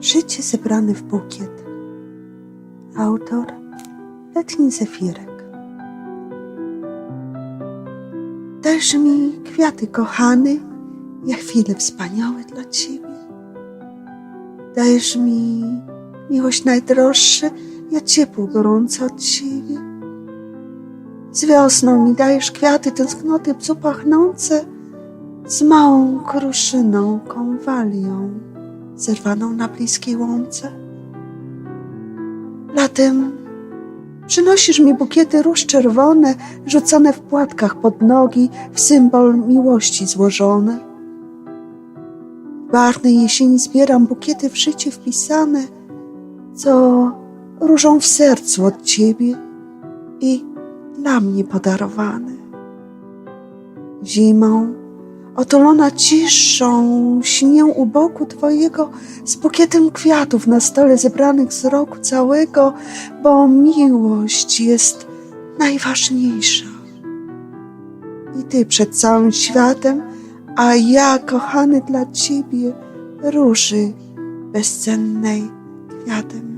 Życie zebrane w bukiet. Autor Letni Zefirek. Dajesz mi kwiaty kochany, ja chwile wspaniałe dla Ciebie. Dajesz mi miłość najdroższe, ja ciepło gorąco od Ciebie. Z wiosną mi dajesz kwiaty tęsknoty bzu pachnące, z małą kruszyną, konwalią, zerwaną na bliskiej łące. Latem przynosisz mi bukiety róż czerwone, rzucone w płatkach pod nogi, w symbol miłości złożone. W barwnej jesieni zbieram bukiety w życie wpisane, co różą w sercu od ciebie i dla mnie podarowane. Zimą, otulona ciszą, śnię u boku Twojego z bukietem kwiatów na stole zebranych z roku całego, bo miłość jest najważniejsza. I Ty przed całym światem, a ja, kochany dla Ciebie, róży bezcennej kwiatem